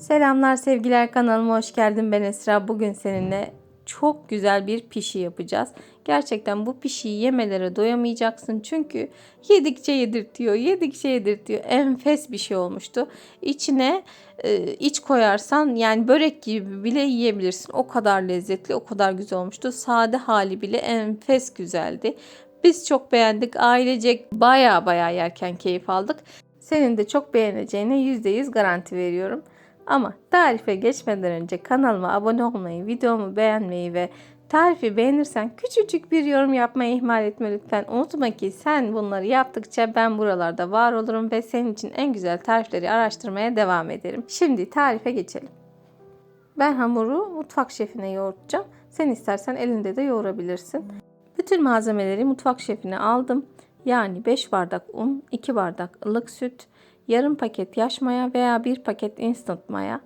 Selamlar sevgiler kanalıma hoş geldin ben Esra. Bugün seninle çok güzel bir pişi yapacağız. Gerçekten bu pişiyi yemelere doyamayacaksın. Çünkü yedikçe yedirtiyor, yedikçe yedirtiyor. Enfes bir şey olmuştu. İçine e, iç koyarsan yani börek gibi bile yiyebilirsin. O kadar lezzetli, o kadar güzel olmuştu. Sade hali bile enfes güzeldi. Biz çok beğendik. Ailecek baya baya yerken keyif aldık. Senin de çok beğeneceğine %100 garanti veriyorum. Ama tarife geçmeden önce kanalıma abone olmayı, videomu beğenmeyi ve tarifi beğenirsen küçücük bir yorum yapmayı ihmal etme lütfen. Unutma ki sen bunları yaptıkça ben buralarda var olurum ve senin için en güzel tarifleri araştırmaya devam ederim. Şimdi tarife geçelim. Ben hamuru mutfak şefine yoğurtacağım. Sen istersen elinde de yoğurabilirsin. Bütün malzemeleri mutfak şefine aldım. Yani 5 bardak un, 2 bardak ılık süt, yarım paket yaş maya veya bir paket instant maya,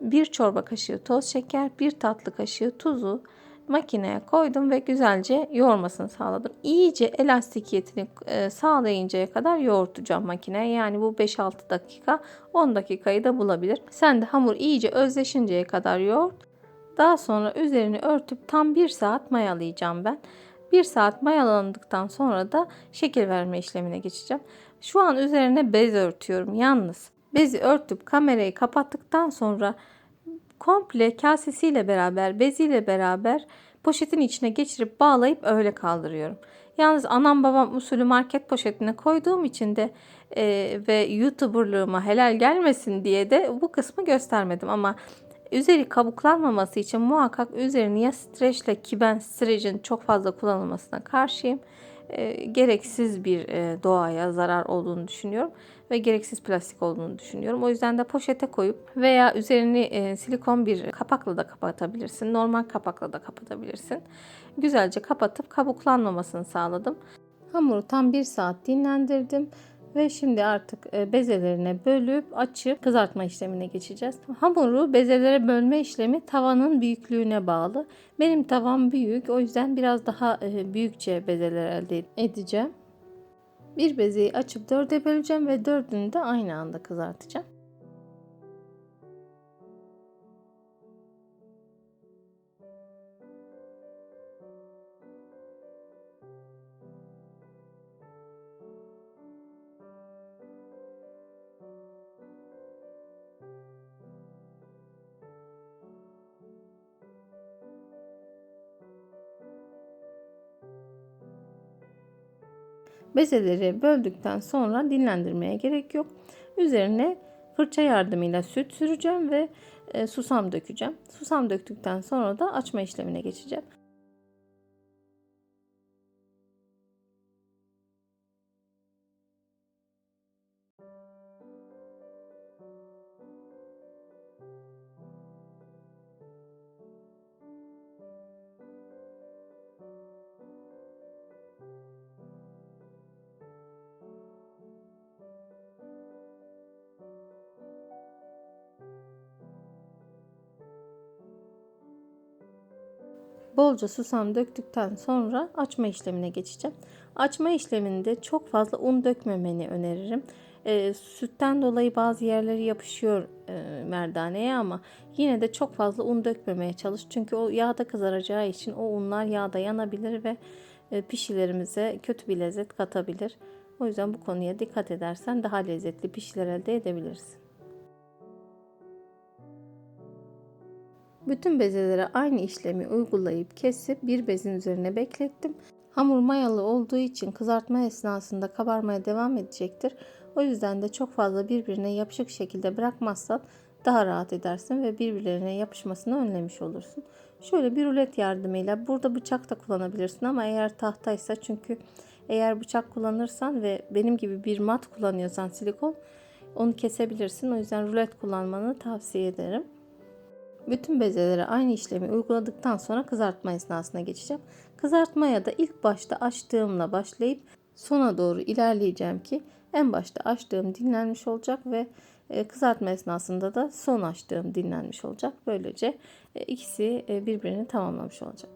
1 çorba kaşığı toz şeker, 1 tatlı kaşığı tuzu makineye koydum ve güzelce yoğurmasını sağladım. İyice elastikiyetini e, sağlayıncaya kadar yoğurtacağım makineye. Yani bu 5-6 dakika 10 dakikayı da bulabilir. Sen de hamur iyice özleşinceye kadar yoğurt. Daha sonra üzerini örtüp tam 1 saat mayalayacağım ben. 1 saat mayalandıktan sonra da şekil verme işlemine geçeceğim. Şu an üzerine bez örtüyorum yalnız. Bezi örtüp kamerayı kapattıktan sonra komple kasesiyle beraber, beziyle beraber poşetin içine geçirip bağlayıp öyle kaldırıyorum. Yalnız anam babam usulü market poşetine koyduğum için de e, ve YouTuber'lığıma helal gelmesin diye de bu kısmı göstermedim ama üzeri kabuklanmaması için muhakkak üzerini ya streçle ki ben streçin çok fazla kullanılmasına karşıyım. E, gereksiz bir e, doğaya zarar olduğunu düşünüyorum ve gereksiz plastik olduğunu düşünüyorum. O yüzden de poşete koyup veya üzerini e, silikon bir kapakla da kapatabilirsin. Normal kapakla da kapatabilirsin. Güzelce kapatıp kabuklanmamasını sağladım. Hamuru tam bir saat dinlendirdim. Ve şimdi artık e, bezelerine bölüp açıp kızartma işlemine geçeceğiz. Hamuru bezelere bölme işlemi tavanın büyüklüğüne bağlı. Benim tavam büyük o yüzden biraz daha e, büyükçe bezeler elde edeceğim. Bir bezeyi açıp dörde böleceğim ve dördünü de aynı anda kızartacağım. Bezeleri böldükten sonra dinlendirmeye gerek yok. Üzerine fırça yardımıyla süt süreceğim ve e, susam dökeceğim. Susam döktükten sonra da açma işlemine geçeceğim. Bolca susam döktükten sonra açma işlemine geçeceğim. Açma işleminde çok fazla un dökmemeni öneririm. E, sütten dolayı bazı yerleri yapışıyor e, merdaneye ama yine de çok fazla un dökmemeye çalış. Çünkü o yağda kızaracağı için o unlar yağda yanabilir ve e, pişilerimize kötü bir lezzet katabilir. O yüzden bu konuya dikkat edersen daha lezzetli pişiler elde edebilirsin. Bütün bezelere aynı işlemi uygulayıp kesip bir bezin üzerine beklettim. Hamur mayalı olduğu için kızartma esnasında kabarmaya devam edecektir. O yüzden de çok fazla birbirine yapışık şekilde bırakmazsan daha rahat edersin ve birbirlerine yapışmasını önlemiş olursun. Şöyle bir rulet yardımıyla burada bıçak da kullanabilirsin ama eğer tahtaysa çünkü eğer bıçak kullanırsan ve benim gibi bir mat kullanıyorsan silikon onu kesebilirsin. O yüzden rulet kullanmanı tavsiye ederim. Bütün bezelere aynı işlemi uyguladıktan sonra kızartma esnasına geçeceğim. Kızartmaya da ilk başta açtığımla başlayıp sona doğru ilerleyeceğim ki en başta açtığım dinlenmiş olacak ve e, kızartma esnasında da son açtığım dinlenmiş olacak. Böylece e, ikisi e, birbirini tamamlamış olacak.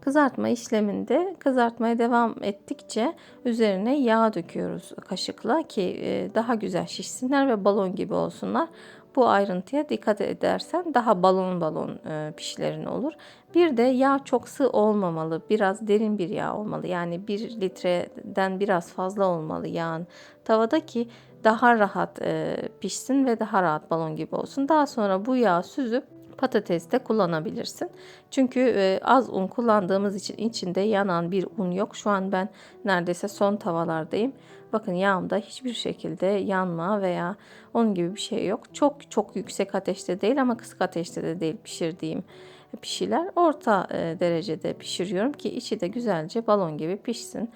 Kızartma işleminde kızartmaya devam ettikçe üzerine yağ döküyoruz kaşıkla ki daha güzel şişsinler ve balon gibi olsunlar. Bu ayrıntıya dikkat edersen daha balon balon e, pişlerin olur. Bir de yağ çok sığ olmamalı. Biraz derin bir yağ olmalı. Yani 1 litreden biraz fazla olmalı yağın tavada ki daha rahat e, pişsin ve daha rahat balon gibi olsun. Daha sonra bu yağı süzüp patateste kullanabilirsin. Çünkü e, az un kullandığımız için içinde yanan bir un yok. Şu an ben neredeyse son tavalardayım. Bakın yağımda hiçbir şekilde yanma veya onun gibi bir şey yok. Çok çok yüksek ateşte değil ama kısık ateşte de değil pişirdiğim pişiler. Orta e, derecede pişiriyorum ki içi de güzelce balon gibi pişsin.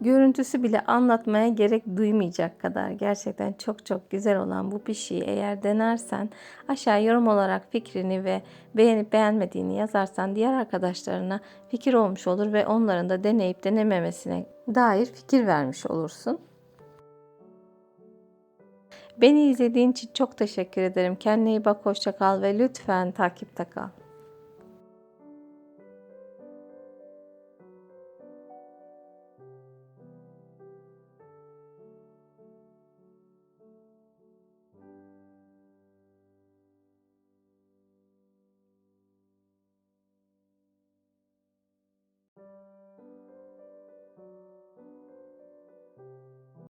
Görüntüsü bile anlatmaya gerek duymayacak kadar gerçekten çok çok güzel olan bu pişiyi eğer denersen aşağı yorum olarak fikrini ve beğenip beğenmediğini yazarsan diğer arkadaşlarına fikir olmuş olur ve onların da deneyip denememesine dair fikir vermiş olursun. Beni izlediğin için çok teşekkür ederim. Kendine iyi bak, hoşça kal ve lütfen takipte kal.